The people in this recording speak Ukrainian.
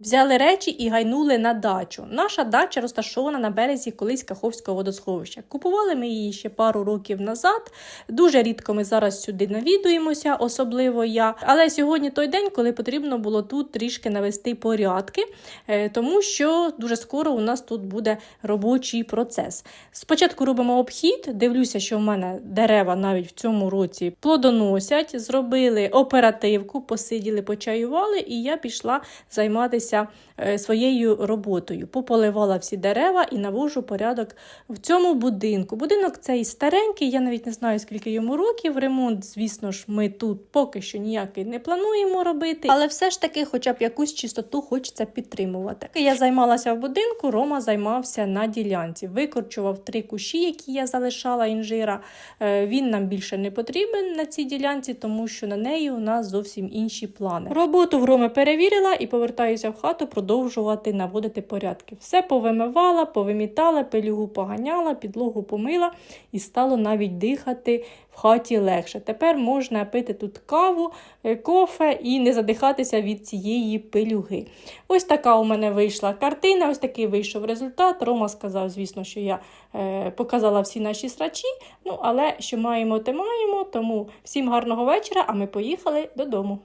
Взяли речі і гайнули на дачу. Наша дача розташована на березі колись Каховського водосховища. Купували ми її ще пару років назад. Дуже рідко ми зараз сюди навідуємося, особливо я. Але сьогодні той день, коли потрібно було тут трішки навести порядки, е, тому що дуже скоро у нас тут буде робочий процес. Спочатку робимо обхід, дивлюся, що в мене дерева навіть в цьому році плодоносять. Зробили оперативку, посиділи, почаювали, і я пішла займатися е, своєю роботою. Пополивала всі дерева і навожу порядок в цьому будинку. Будинок цей старенький, я навіть не знаю, скільки йому років. Ремонт, звісно ж, ми тут поки що ніякий не плануємо робити, але все ж таки, хоча б якусь чистоту хочеться підтримувати. Я займалася в будинку, Рома займався на ділянці. Викорчував три кущі, які я залишала інжира. Е, Він нам більше не потрібен на цій ділянці, тому що на неї у нас зовсім інші плани. Роботу в Роми перевірила і повертаюся в хату продовжувати наводити порядки. Все повимивала, повимітала, пилюгу поганяла, підлогу помила і стало навіть дихати в хаті легше. Тепер можна пити тут каву, е, кофе і не задихатися від цієї пилюги. Ось така у мене вийшла картина, ось такий вийшов результат. Рома сказав, звісно, що я е, показала всі наші срачі. Ну, але що маємо, те маємо. Тому всім гарного вечора, а ми поїхали додому.